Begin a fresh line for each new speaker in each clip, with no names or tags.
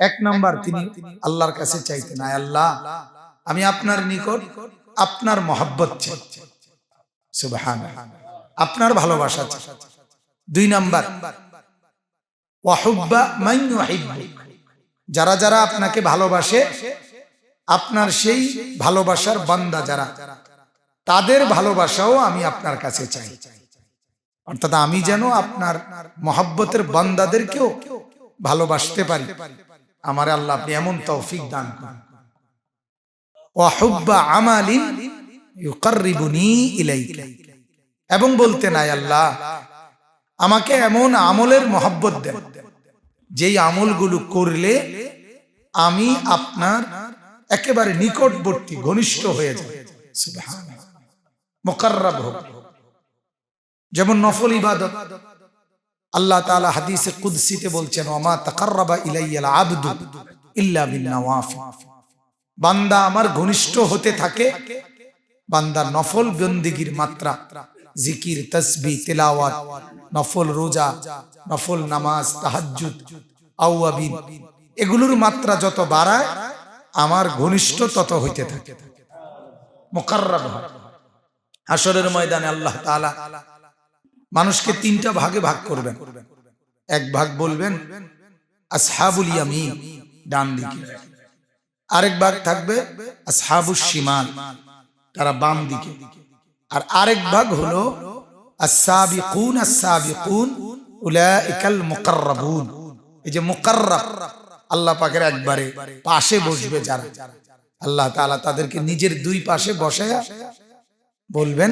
এক নাম্বার তিনি আল্লাহর কাছে চাইতেন আয় আল্লাহ আমি আপনার নিকট আপনার মহাব্বত চাই। সুবহান আপনার ভালোবাসা চাই। দুই নাম্বার। যারা যারা আপনাকে ভালোবাসে আপনার সেই ভালোবাসার বান্দা যারা তাদের ভালোবাসাও আমি আপনার কাছে চাই। অর্থাৎ আমি যেন আপনার মহাব্বতের বান্দাদেরকেও ভালোবাসতে পারি। আমার আল্লাহ আপনি এমন তৌফিক দান করুন। ওয়াহুব্বা আমালিন ইউকাররিবুনি ইলাইকা। এবং বলতে নাই, আল্লাহ, আমাকে এমন আমলের মহব্বত দেন, যেই আমলগুলো করলে আমি আপনার একেবারে নিকটবর্তী, ঘনিষ্ঠ হয়ে যাব মোকাররাব হোক। যেমন নফল ইবাদত। আল্লাহ তাআলা হাদিসে কুদসিতে বলছেন, ওমা তাকাররাবা ইলাইয়াল আবদু ইল্লা বান্দা আমার ঘনিষ্ঠ হতে থাকে বান্দার নফল বন্দিগির মাত্রা, জিকির তসবি তেলাওয়াত, নফল রোজা, নফল নামাজ, তাহাজ্জুদ আউয়াবিন এগুলোর মাত্রা যত বাড়ায়, আমার ঘনিষ্ঠ তত হইতে থাকে। মোকাররাব হাসরের ময়দানে আল্লাহ তাআলা মানুষকে তিনটা ভাগে ভাগ করবেন। এক ভাগ বলবেন, আসহাবুল ডান দিকে। আরেক ভাগ থাকবে শিমাল তারা বাম দিকে। আর আরেক ভাগ হলো আসাবিকুন আসাবিকুন উলাইকাল মুকাররাবুন এই যে মুকাররাব, আল্লাহ পাকের একবারে পাশে বসবে যারা। আল্লাহ তাআলা তাদেরকে নিজের দুই পাশে বসায়া বলবেন,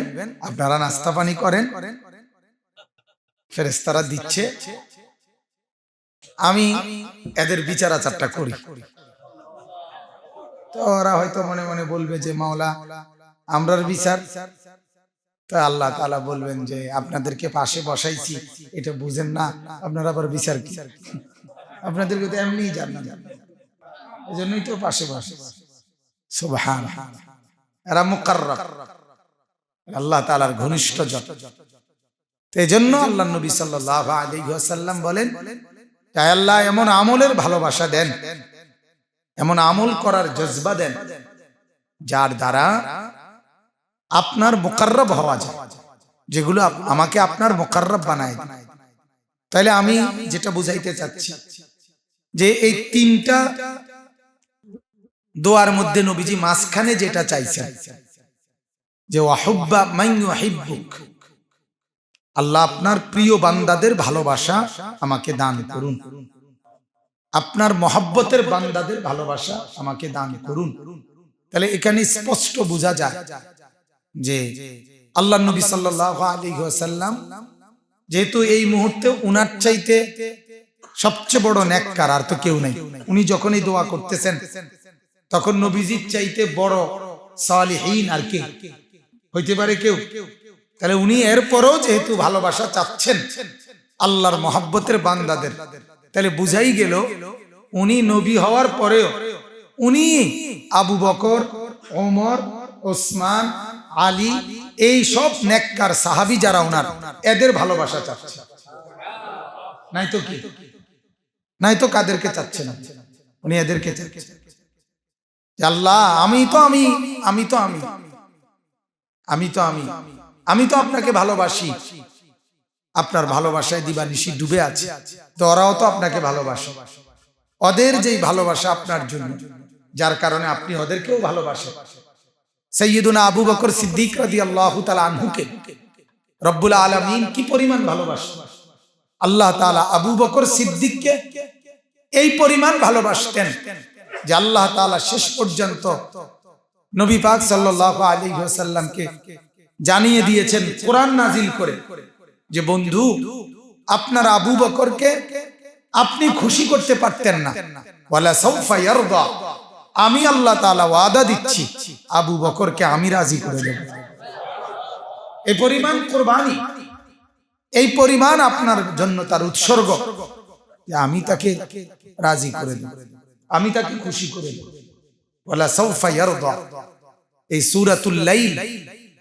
আপনারা নাস্তা পানি করেন ফেরেস্তারা দিচ্ছে, আমি এদের বিচার আচারটা করি। তো ওরা হয়তো মনে মনে বলবে যে, মাওলা, আমরার বিচার। তো আল্লাহ তাআলা বলবেন যে, আপনাদেরকে পাশে বসাইছি, এটা বুঝেন না, আপনারা আবার বিচার কি? আপনাদেরকে তো এমনিই জানা এই জন্যই তো পাশে বসে। সুবহান। এরা মুকাররাব। আল্লাহ তাআলার ঘনিষ্ঠ যত তো এই জন্য আল্লাহ নবী সাল্লাল্লাহু আলাইহি ওয়াসাল্লাম বলেন, তাই আল্লাহ এমন আমলের ভালোবাসা দেন, এমন আমল করার জজবা দেন, যার দ্বারা আপনার মোকাররব হওয়া যায়, যেগুলো আমাকে আপনার মোকাররব বানায় তাহলে আমি যেটা বুঝাইতে চাচ্ছি, যে এই তিনটা দোয়ার মধ্যে নবীজি মাঝখানে যেটা চাইছেন, যে ওয়াহুব্বা মান ইউহিব্বুক আল্লাহ আপনার প্রিয় বান্দাদের ভালোবাসা আমাকে দান করুন। আপনার মহাব্বতের বান্দাদের ভালোবাসা আমাকে দান করুন। তাহলে এখানে স্পষ্ট বোঝা যায় যে আল্লাহ নবী সাল্লাল্লাহু আলাইহি ওয়াসাল্লাম যেহেতু এই মুহূর্তে উনার চাইতে সবচেয়ে বড় নেককার আর তো কেউ নাই। উনি যখনই দোয়া করতেছেন, তখন নবীজির চাইতে বড় সালিহীন আর কে? হইতে পারে কেউ? তাহলে উনি এরপরও যেহেতু ভালোবাসা চাচ্ছেন, আল্লাহর মহাব্বতের বান্দাদের, তাহলে বুঝাই গেল উনি নবী হওয়ার পরেও উনি আবু বকর, ওমর, ওসমান, আলী, এই সব নেককার সাহাবি যারা ওনার, এদের ভালোবাসা চাচ্ছে। নাই তো কি? নাই তো কাদেরকে চাচ্ছে না? উনি এদেরকে আল্লাহ, আমি তো আমি আমি তো আমি আমি তো আমি। আমি তো আপনাকে ভালোবাসি। আপনার ভালোবাসায় দিবানিশি ডুবে আছে। তো ওরাও তো আপনাকে ভালোবাসে। ওদের যেই ভালোবাসা আপনার জন্য, যার কারণে আপনি ওদেরকেও ভালোবাসেন। সৈয়দুনা আবু বকর সিদ্দিক রাদিয়াল্লাহু তাআলা আনহুকে রব্বুল আলামিন কি পরিমাণ ভালোবাসেন আল্লাহ তাআলা আবু বকর সিদ্দিককে এই পরিমাণ ভালোবাসতেন যে আল্লাহ তাআলা শেষ পর্যন্ত নবী পাক সাল্লাল্লাহু আলাইহি ওয়াসাল্লামকে জানিয়ে দিয়েছেন, কোরআন নাজিল করে। যে বন্ধু, আপনার আবু বকরকে আপনি খুশি করতে পারতেন না। আমি আল্লাহ তাআলা ওয়াদা দিচ্ছি, আবু বকরকে আমি রাজি করে দেব। এই পরিমাণ কোরবানি, এই পরিমাণ আপনার জন্য তার উৎসর্গ। আমি তাকে রাজি করে দেব। আমি তাকে খুশি করে দেব। এই সূরাতুল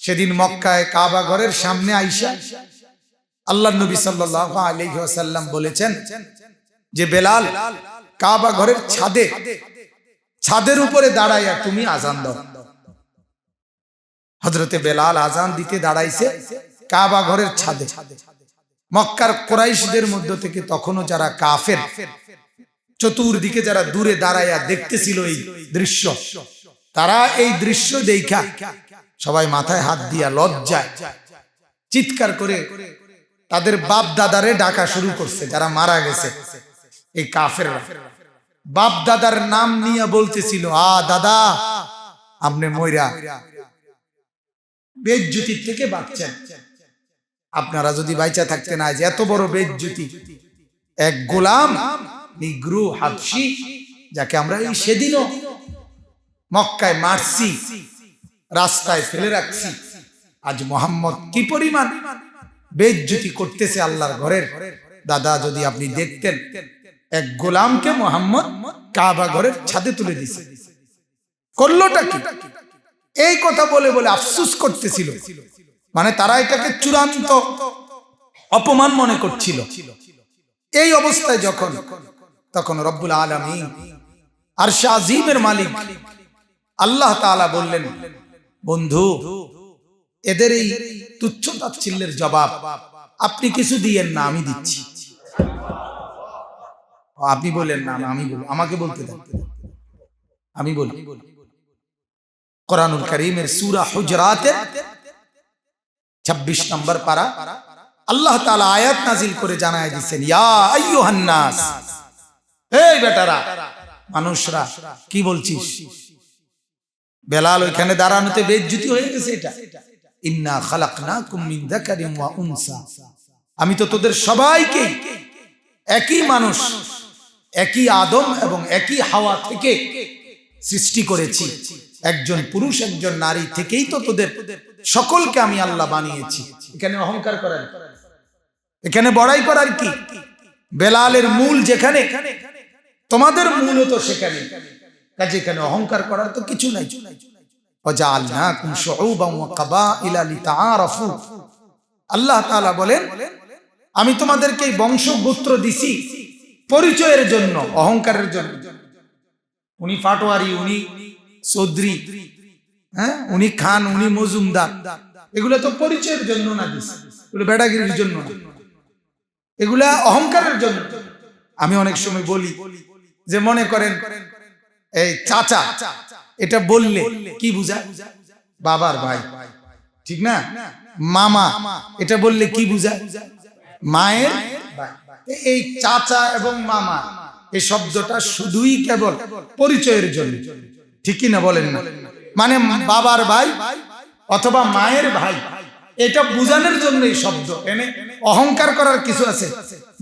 সেদিন মক্কায় কাবা ঘরের সামনে আইসা আল্লাহ নবী সাল্লাহ আলহাসাল্লাম বলেছেন যে, বেলাল, কাবা ঘরের ছাদে, ছাদের উপরে দাঁড়াইয়া তুমি আজান দাও। হজরতে বেলাল আজান দিতে দাঁড়াইছে কাবা ঘরের ছাদে। মক্কার কোরাইশদের মধ্য থেকে তখনও যারা কাফের, চতুর্দিকে যারা দূরে দাঁড়াইয়া দেখতেছিল এই দৃশ্য, তারা এই দৃশ্য দেখা সবাই মাথায় হাত দিয়া লজ্জায় চিৎকার করে তাদের বাপ দাদারে ডাকা শুরু করছে, যারা মারা গেছে। এই কাফের বাপ দাদার নাম নিয়ে বলতেছিল, আ, দাদা, আপনি ময়রা বেজ্জুতির থেকে বাঁচছেন। আপনারা যদি বাইচা থাকতেন আজ এত বড় বেজ্জুতি। এক গোলাম নিগ্রু হাবসি যাকে আমরা এই সেদিনও মক্কায় মারছি। রাস্তায় ফেলে রাখছি। আজ মোহাম্মদ কি পরিমাণ বেজ্জুতি করতেছে আল্লাহর ঘরের? দাদা, যদি আপনি দেখতেন, এক গোলামকে মোহাম্মদ কাবা ঘরের ছাদে তুলে দিছে। করলোটা কি? এই কথা বলে বলে আফসুস করতেছিল। মানে তারা এটাকে চূড়ান্ত অপমান মনে করছিল। এই অবস্থায় যখন, তখন রব্বুল আলমী আর শাহিমের মালিক আল্লাহ তাআলা বললেন বন্ধু, এদের এই তুচ্ছ তাচ্ছিল্যের জবাব আপনি কিছু দিয়েন না, আমি দিচ্ছি। আপনি বলেন না আমি বল আমাকে বলতে দেন। আমি বলি, কোরআনুল করিমের সুরা হুজরাতের ছাব্বিশ নম্বর পারা আল্লাহ তাআলা আয়াত নাজিল করে জানায় দিচ্ছেন ইয়া বেটারা, মানুষরা, কি বলছিস? বেলাল ওইখানে দাঁড়ানোতে বেজ্জুতি হয়ে গেছে এটা। ইন্না খালাকনাকুম মিন যাকারিন ওয়া উনসা। আমি তো তোদের সবাইকে একই মানুষ, একই আদম এবং একই হাওয়া থেকে সৃষ্টি করেছি। একজন পুরুষ, একজন নারী থেকেই তো তোদের সকলকে আমি আল্লাহ বানিয়েছি। এখানে অহংকার করার এখানে বড়াই করার কি? বেলালের মূল যেখানে, তোমাদের মূল তো সেখানে। কাজে এখানে অহংকার করার তো কিছু নাই। আল্লাহ বলেন, আমি তোমাদেরকে বংশ গোত্র দিছি পরিচয়ের জন্য, অহংকারের জন্য। উনি ফাটোয়ারি উনি চৌধুরী হ্যাঁ? উনি খান, উনি মজুমদার। এগুলো তো পরিচয়ের জন্য না দিছে বেড়াগিরির জন্য এগুলা অহংকারের জন্য। আমি অনেক সময় বলি যে মনে করেন এই চাচা, এটা বললে কি বুঝায়? বাবার ভাই। ঠিক না? মামা, এটা বললে কি বুঝায়? মায়ের এই চাচা এবং মামা, এই শব্দটা শুধুই কেবল পরিচয়ের জন্য। ঠিকই না বলেন না? মানে বাবার ভাই অথবা মায়ের ভাই, এটা বুঝানোর জন্য এই শব্দ। এনে অহংকার করার কিছু আছে।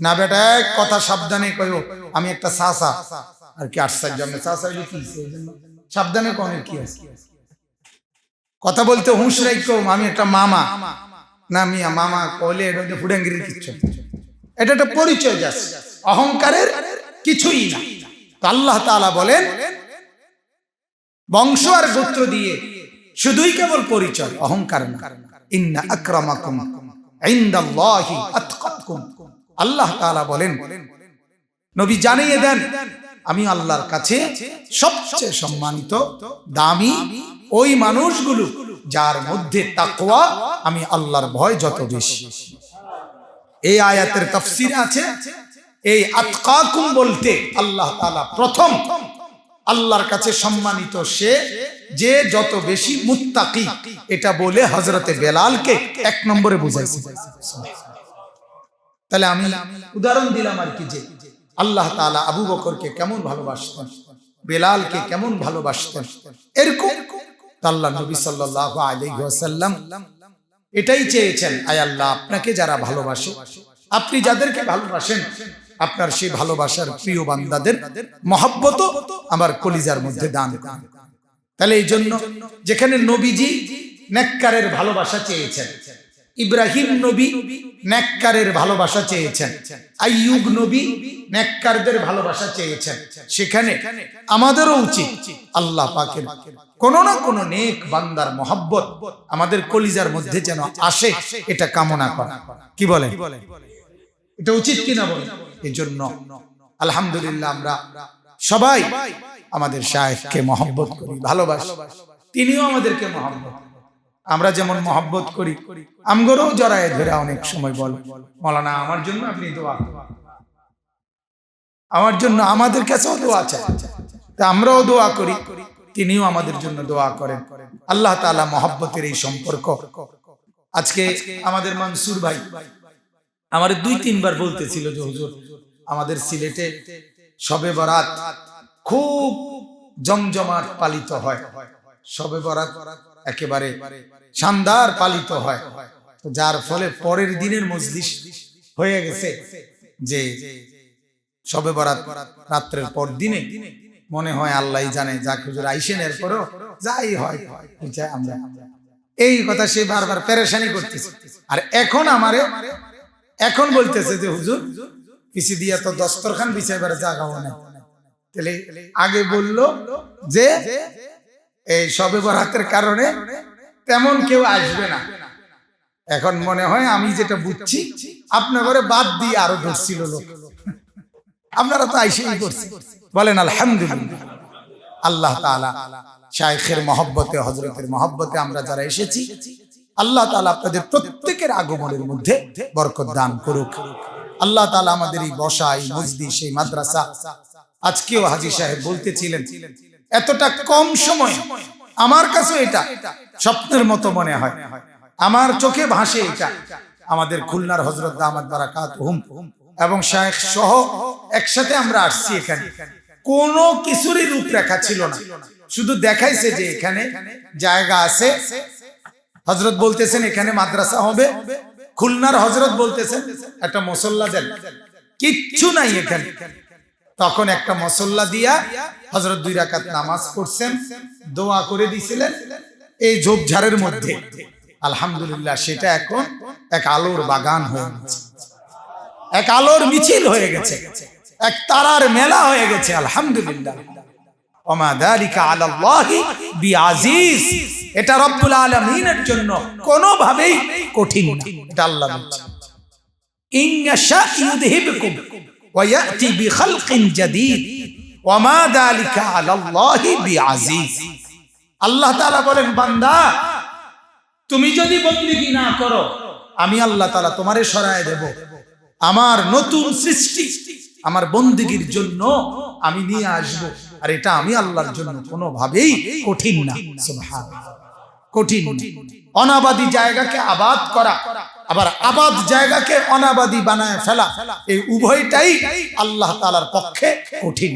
না বেটা কথা সাবধানে কয়ো আমি একটা সাসা আর কি আশ্চর্য আমি সাসা হইলে কি সাবধানে কনের কি আছে। কথা বলতে হুঁশ রাখো আমি একটা মামা। না, মিয়া, মামা কইলে এটা হচ্ছে ফুডাঙ্গিরির কিচ্ছু এটা একটা পরিচয় যাচ্ছে। অহংকারের কিছুই না। তো আল্লাহ তাআলা বলেন, বংশ আর গোত্র দিয়ে শুধুই কেবল পরিচয়, অহংকার ইন্না আকরামাকুম ইনদাল্লাহি আতকাকুম আল্লাহ তাআলা বলেন, নবী জানিয়ে দেন আমি আল্লাহর কাছে সবচেয়ে সম্মানিত, দামি ওই মানুষগুলো যার মধ্যে তাকওয়া আমি আল্লাহর ভয় যত বেশি। এই আয়াতের তফসির আছে, এই আতকাকুম বলতে আল্লাহ তাআলা প্রথম আল্লাহর কাছে সম্মানিত সে যে যত বেশি মুত্তাকি, এটা বলে হজরতে বেলালকে এক নম্বরে বুঝাইছে। তাহলে আমি উদাহরণ দিলাম আর কি যে আল্লাহ তাআলা আবু বকরকে কেমন ভালোবাসতেন? বেলালকে কেমন ভালোবাসতেন? এরকম। আল্লাহ নবী সাল্লাল্লাহু আলাইহি ওয়াসাল্লাম এটাই চেয়েছেন, আয় আল্লাহ, আপনাকে যারা ভালোবাসে, আপনি যাদেরকে ভালোবাসেন, আপনার সেই ভালোবাসার প্রিয় বান্দাদের মহব্বত আমার কলিজার মধ্যে দান তাহলে এই জন্য যেখানে নবীজি নেককারের ভালোবাসা চেয়েছেন ইব্রাহিম নবী নেককারের ভালোবাসা চেয়েছেন। আইয়ুব নবী নেককারদের ভালোবাসা চেয়েছেন। সেখানে আমাদেরও উচিত আল্লাহ পাকের কোন না কোন নেক বান্দার মহব্বত আমাদের কলিজার মধ্যে যেন আসে, এটা কামনা করা। কি বলে এটা উচিত কিনা বলে এই জন্য আলহামদুলিল্লাহ আমরা সবাই আমাদের শায়েখকে মহব্বত করি, ভালোবাসি। তিনিও আমাদেরকে মহব্বত আমরা যেমন মহব্বত করি, আমগরও জড়ায় ধরে অনেক সময় বল। মলানা, আমার জন্য আপনি দোয়া আমার জন্য আমাদের কাছেও দোয়া চাই তা আমরাও দোয়া করি, তিনিও আমাদের জন্য দোয়া করেন। আল্লাহ তাআলা মহব্বতের এই সম্পর্ক। আজকে আমাদের মানসুর ভাই আমার দুই, তিনবার বলতেছিল যে, হুজুর, আমাদের সিলেটে সবে বরাত খুব জমজমাট পালিত হয়। সবে বরাত একেবারে শানদার পালিত হয়। যার ফলে পরের দিনের মজলিস হয়ে গেছে যে সবে বরাত রাত্রের পর দিনে মনে হয় আল্লাহ জানে যাক হুজুর আইসেন এরপরও যাই হয়। আমরা। এই কথা সে বারবার পেরেশানি করতেছে। আর এখন আমারে, এখন বলতেছে যে, হুজুর, পিছি দিয়া তো দস্তরখান বিছাইবার জায়গাও নাই। তাহলে আগে বলল যে এই সবে বরাতের কারণে তেমন কেউ আসবে না। এখন মনে হয় আমি যেটা বুঝছি, আপনার ঘরে বাদ দিয়ে আরও ধরছিল লোক। আপনারা তো আইসেই করছেন বলেন, আলহামদুলিল্লাহ। আল্লাহ তাআলা শাইখের মহব্বতে হজরতের মহব্বতে আমরা যারা এসেছি, আল্লাহ তাআলা আপনাদের প্রত্যেকের আগমনের মধ্যে বরকত দান করুক। আল্লাহ তাআলা আমাদের এই বসা, এই মসজিদ, সেই মাদ্রাসা, আজকেও হাজি সাহেব বলতেছিলেন এতটা কম সময় আমার কাছে এটা স্বপ্নের মতো মনে হয়। আমার চোখে ভাসে এটা। আমাদের খুলনার হজরত দামাদ বারাকাত হুম। এবং শায়েখ সহ একসাথে আমরা আসছি এখানে। কোনো কিছুরই রূপরেখা ছিল না। শুধু দেখাইছে যে এখানে জায়গা আছে। হজরত বলতেছেন এখানে মাদ্রাসা হবে। খুলনার হজরত বলতেছেন, একটা মসল্লা দেন। কিচ্ছু নাই এখানে। তখন একটা মসল্লা দিয়া হজরত দুই রাকাত নামাজ পড়ছেন, দোয়া করে দিছিলেন এই ঝোপঝাড়ের মধ্যে। আলহামদুলিল্লাহ, সেটা এখন এক আলোর বাগান হয়ে গেছে। এক আলোর মিছিল হয়ে গেছে। এক তারার মেলা হয়ে গেছে, আলহামদুলিল্লাহ। এটা জন্য কোনোভাবেই কঠিন আল্লাহ জাদীদ। আল্লাহ তাআলা বলেন, বান্দা, তুমি যদি বন্দিগি না করো, আমি আল্লাহ তাআলা তোমারে সরায় দেব। আমার নতুন সৃষ্টি আমার বন্দিগির জন্য আমি নিয়ে আসব। আর এটা আমি আল্লাহর জন্য কোনোভাবেই কঠিন না। কঠিন। অনাবাদি জায়গাকে আবাদ করা আবার আবাদ জায়গাকে অনাবাদী বানায় ফেলা এই উভয়টাই আল্লাহ তালার পক্ষে কঠিন।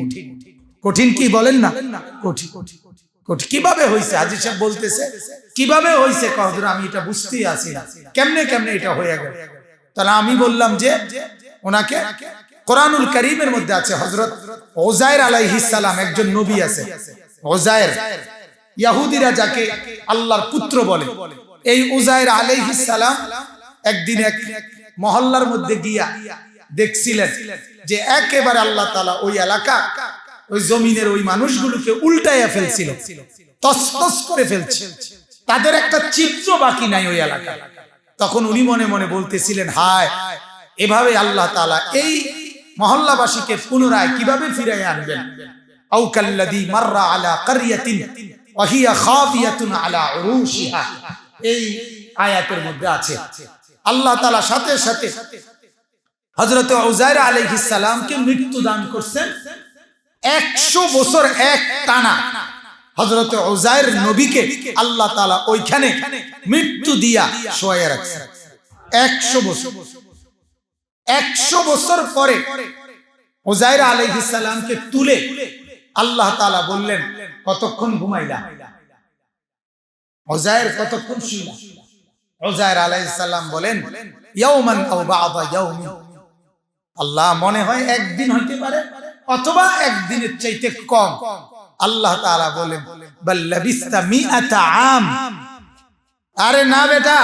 কঠিন কি বলেন না? কঠিন। কঠিন। কীভাবে হয়েছে হাজির সাহেব বলতেছে কীভাবে হয়েছে কহদুর আমি এটা বুঝতেই আছি না। কেমনে কেমনে এটা হয়ে গেল? তাহলে আমি বললাম যে ওনাকে কোরআনুল করিমের মধ্যে আছে হজরত ওজায়ের আলাইহিস সালাম একজন নবী আছে। ওজায়ের ইয়াহুদিরা যাকে আল্লাহর পুত্র বলে। এই উজায়ের আলাইহিস সালাম একদিন এক মহল্লার মধ্যে গিয়া দেখছিলেন যে একেবারে আল্লাহ তাআলা ওই এলাকা, ওই জমিনের ওই মানুষগুলোকে উল্টাইয়া ফেলছিল, তসতস করে ফেলছে। তাদের একটা চিত্র বাকি নাই ওই এলাকা তখন উনি মনে মনে বলতেছিলেন, হায়, এভাবে আল্লাহ তাআলা এই মহল্লাবাসীকে পুনরায় কীভাবে ফিরাই আনবেন? আও কাল্লাযী মাররা আলা কারয়াতিন এই আয়াতের মধ্যে আছে, আল্লাহ সাথে সাথে মৃত্যু দান করছেন 100 বছর এক টানা। নবীকে আল্লাহ ওইখানে মৃত্যু দিয়া শোয়া রাখছেন। 100 বছর। একশো বছর পরে ওজাইর আলাইহিস সালামকে তুলে আল্লাহ তাআলা বললেন, কতক্ষণ ঘুমাইলা? ওজাইর কতক্ষণ শুইলা? ওজাইর আলাইহিস সালাম বলেন, ইয়াউমান আল্লাহ মনে হয় একদিন হইতে পারে, অথবা একদিনের চাইতে কম। আল্লাহ তাআলা বলেন আরে না বেটা,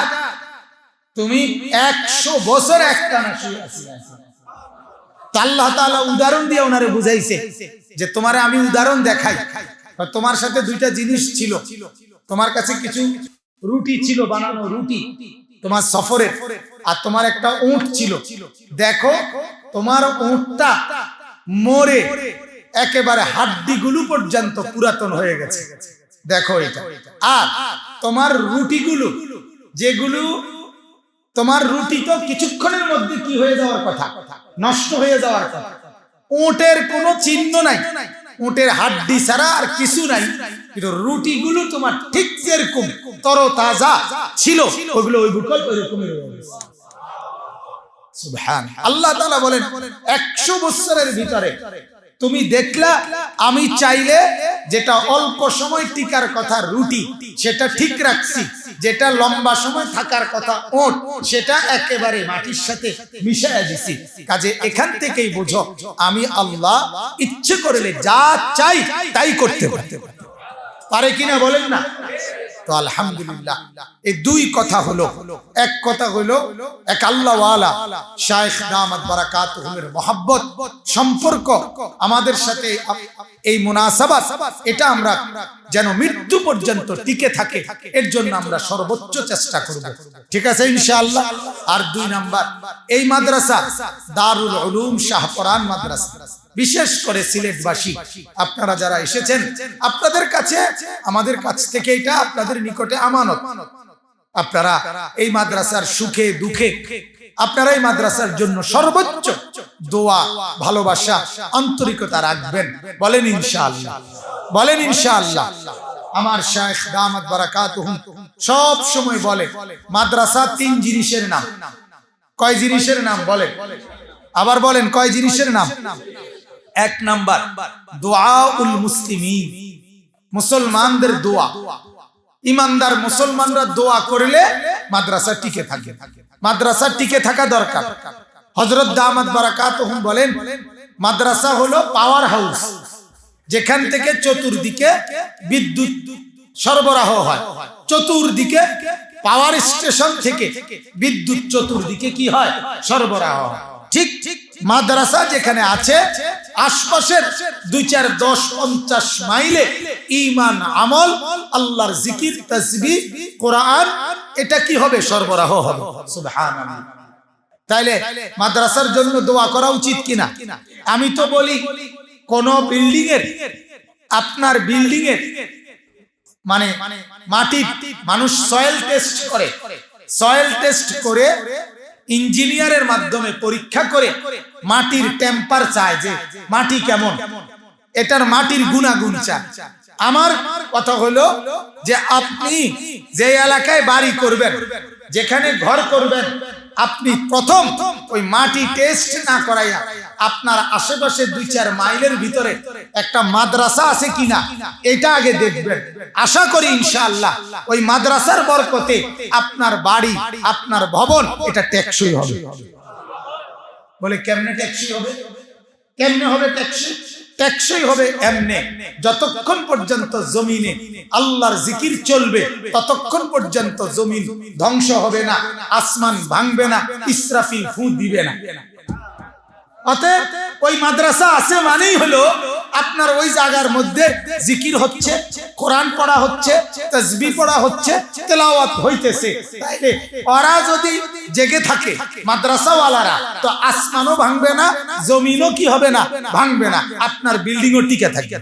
তুমি একশো বছর একটানা শুয়ে আছিলে। আল্লাহ তাআলা উদাহরণ দিয়ে ওনারে বুঝাইছে যে তোমারে আমি উদাহরণ দেখাই। তোমার সাথে দুইটা জিনিস ছিল। তোমার কাছে কিছু রুটি ছিল বানানো রুটি, তোমার সফরের, আর তোমার একটা উঁট ছিল। দেখো, তোমার উঁটটা মরে একেবারে হাড্ডিগুলো পর্যন্ত পুরাতন হয়ে গেছে। দেখো এটা। আর তোমার রুটিগুলো, যেগুলো তোমার রুটি তো কিছুক্ষণের মধ্যে কি হয়ে যাওয়ার কথা? নষ্ট হয়ে যাওয়ার কথা। উটের কোনো চিহ্ন নাই। উটের হাড্ডি ছাড়া আর কিছু নাই। কিন্তু রুটিগুলো তোমার ঠিক যেরকম তর তাজা ছিল, ওগুলো ওই বুকল রয়ে আল্লাহ তাআলা বলেন 100 বছরের ভিতরে তুমি দেখলা, আমি চাইলে যেটা অল্প সময় টিকার কথা রুটি, সেটা ঠিক রাখছি। যেটা লম্বা সময় থাকার কথা ওট, সেটা একেবারে মাটির সাথে মিশাইয়া দিছি। কাজে এখান থেকেই বোঝো, আমি আল্লাহ ইচ্ছে করলে যা চাই তাই করতে পারি। পারে কিনা বলেন না? তো আলহামদুলিল্লাহ। এই দুই কথা হলো। এক কথা হলো, এক আল্লাহওয়ালা শায়েখ দামাত বারাকাতুহুমের মহাব্বত, সম্পর্ক আমাদের সাথে এই মুনাসাবাত, এটা আমরা যেন মৃত্যু পর্যন্ত টিকে থাকে, এর জন্য আমরা সর্বোচ্চ চেষ্টা করব। ঠিক আছে ইনশাআল্লাহ? আর দুই নাম্বার, এই মাদ্রাসা দারুল উলুম শাহপরান মাদ্রাসা। বিশেষ করে সিলেটবাসী। আপনারা যারা এসেছেন, আপনাদের কাছে, আমাদের কাছ থেকে এটা আপনাদের নিকটে আমানত। আপনারা এই মাদ্রাসার সুখে দুঃখে, আপনারা এই মাদ্রাসার জন্য সর্বোচ্চ দোয়া, ভালোবাসা, আন্তরিকতা রাখবেন। বলেন ইনশাআল্লাহ। বলেন ইনশাআল্লাহ। আমার শায়েখ দামাত বারাকাতুহুম সব সময় বলে, মাদ্রাসা তিন জিনিসের নাম। কয় জিনিসের নাম বলেন আবার বলেন, কয় জিনিসের নাম? এক নাম্বার, দোয়াউল মুসলিমিন। মুসলমানদের দোয়া। ইমানদার মুসলমানরা দোয়া করলে মাদ্রাসা টিকে থাকে। মাদ্রাসা টিকে থাকা দরকার। হজরত দামাত বারাকাত বলেন, মাদ্রাসা হলো পাওয়ার হাউস যেখান থেকে চতুর্দিকে বিদ্যুৎ সরবরাহ হয়। চতুর্দিকে পাওয়ার স্টেশন থেকে বিদ্যুৎ চতুর্দিকে কি হয়? সরবরাহ ঠিক ঠিক মাদ্রাসা যেখানে আছে, আশপাশের দুই চার দশ পঞ্চাশ মাইলে ইমান আমল, আল্লাহর জিকির, তসবি, কোরআন, এটা কি হবে? সরবরাহ হবে। তাইলে মাদ্রাসার জন্য দোয়া করা উচিত কিনা? আমি তো বলি, কোন বিল্ডিং এর আপনার বিল্ডিং এর মানে মাটি মানুষ সয়েল টেস্ট করে সয়েল টেস্ট করে ইঞ্জিনিয়ারের মাধ্যমে পরীক্ষা করে মাটির টেম্পার চায় যে মাটি কেমন। এটার মাটির গুণাগুণ চায়। আমার কথা হলো যে আপনি যে এলাকায় বাড়ি করবেন, যেখানে ঘর করবেন আপনি প্রথম ওই মাটি টেস্ট না করাইয়া আপনার আশেপাশে দুই চার মাইলের ভিতরে একটা মাদ্রাসা আছে কিনা, এটা আগে দেখবেন। আশা করি ইনশাআল্লাহ ওই মাদ্রাসার বরকতে আপনার বাড়ি, আপনার ভবন, এটা টেকসই হবে। বলে কেমনে টেকসই হবে? কেমনে হবে টেকসই? টেকসই হবে এমনে। যতক্ষণ পর্যন্ত জমিনে আল্লাহর জিকির চলবে, ততক্ষণ পর্যন্ত জমিন ধ্বংস হবে না, আসমান ভাঙবে না, ইসরাফিল ফু দিবে না। অতএব ওই মাদ্রাসা আছে মানেই হলো আপনার ওই জায়গার মধ্যে জিকির হচ্ছে, কোরআন পড়া হচ্ছে তসবি পড়া হচ্ছে, তেলাওয়াত হইতেছে। ওরা যদি জেগে থাকে মাদ্রাসাওয়ালারা, তো আসমানও ভাঙবে না, জমিনও কি হবে না? ভাঙবে না। আপনার বিল্ডিংও টিকে থাকে।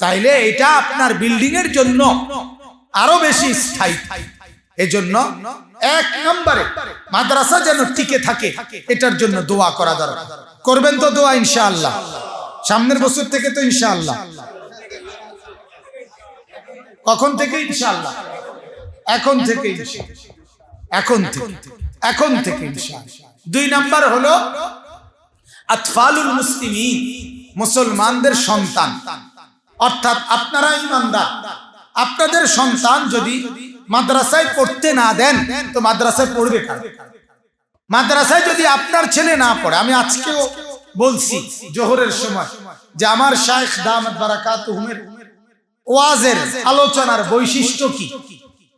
তাইলে এটা আপনার বিল্ডিং এর জন্য আরও বেশি স্থায়ী। এজন্য এক নম্বরে মাদ্রাসা যেন টিকে থাকে, এটার জন্য দোয়া করা দরকার। করবেন তো দোয়া, ইনশাআল্লাহ। সামনের বছর থেকে তো ইনশাআল্লাহ। কখন থেকে ইনশাআল্লাহ? এখন থেকে এখন থেকে। এখন থেকে ইনশাআল্লাহ। দুই নাম্বার হলো আতফালুল মুসলিমিন, মুসলমানদের সন্তান। অর্থাৎ আপনারা ইমানদার। আপনাদের সন্তান যদি মাদ্রাসায় পড়তে না দেন, তো মাদ্রাসায় পড়বে কার? মাদ্রাসায় যদি আপনার ছেলে না পড়ে, আমি আজকেও বলছি জোহরের সময় যে আমার দামত বারাকাত ওয়াজের আলোচনার বৈশিষ্ট্য কি?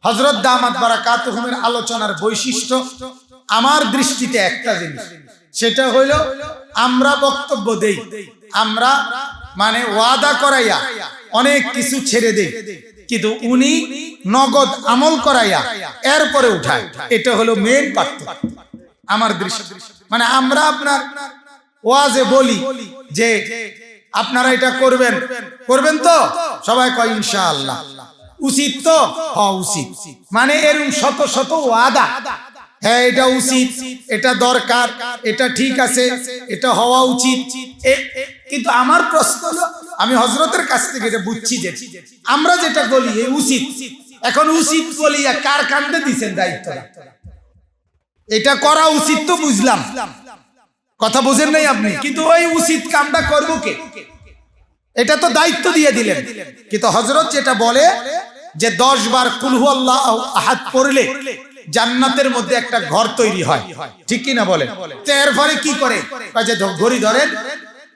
হজরত বারাকাত আলোচনার বৈশিষ্ট্য আমার দৃষ্টিতে একটা জিনিস। সেটা হইল আমরা বক্তব্য দেই, আমরা মানে ওয়াদা করাইয়া অনেক কিছু ছেড়ে দেই। কিন্তু উনি নগদ আমল করাইয়া এরপরে উঠায়। এটা হলো মেন পার্থক্য। আমার দৃষ্টি। মানে আমরা আপনার ওয়াজে বলি যে আপনারা এটা করবেন। করবেন তো? সবাই কয় ইনশাআল্লাহ। উচিত তো? হওয়া উচিত। মানে এরকম শত শত ওয়াদা। হ্যাঁ এটা উচিত, এটা দরকার, এটা ঠিক আছে, এটা হওয়া উচিত। কিন্তু আমার প্রশ্ন হলো, আমি হজরতের কাছ থেকে এটা বুঝছি যে আমরা যেটা বলি উচিত। এখন উচিত বলিয়া কার কান্দে দিচ্ছেন দায়িত্বটা? এটা করা উচিত তো বুঝলাম। কথা বুঝেন নাই আপনি, কিন্তু ওই উচিত কামটা করব কে? এটা তো দায়িত্ব দিয়ে দিলেন। কিন্তু হজরত যেটা বলে যে দশ বার কুলহু আল্লাহ আহাদ পড়লে জান্নাতের মধ্যে একটা ঘর তৈরি হয়। ঠিক কি না বলে তো এর ফলে কি করে? যে ঘড়ি ধরেন,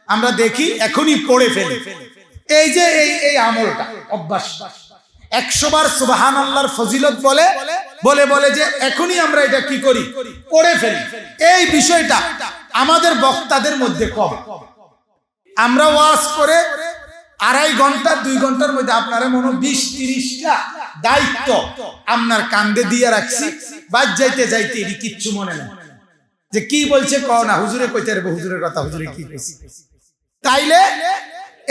আমরা দেখি এখনই পড়ে ফেলি। এই যে এই এই আমলটা, অভ্যাস। একশো বার সুবাহান আল্লাহর ফজিলত বলে বলে বলে যে এখনই আমরা এটা কি করি? পড়ে ফেলি। এই বিষয়টা আমাদের বক্তাদের মধ্যে কম। আমরা ওয়াজ করে আড়াই ঘণ্টা, দুই ঘণ্টার মধ্যে আপনারা মনে বিশ, তিরিশটা দায়িত্ব আপনার কান্দে দিয়ে রাখছি, বাদ যাইতে যাইতে এটি কিচ্ছু মনে নেই। যে কি বলছে কও না, হুজুরে কইতে রে হুজুরের কথা হুজুরে কি কইছে। তাইলে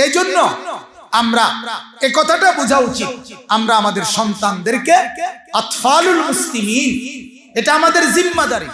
এই জন্য আমরা এ কথাটা বোঝা উচিত। আমরা আমাদের সন্তানদেরকে আতফালুল মুসলিমিন, এটা আমাদের জিম্মাদারি।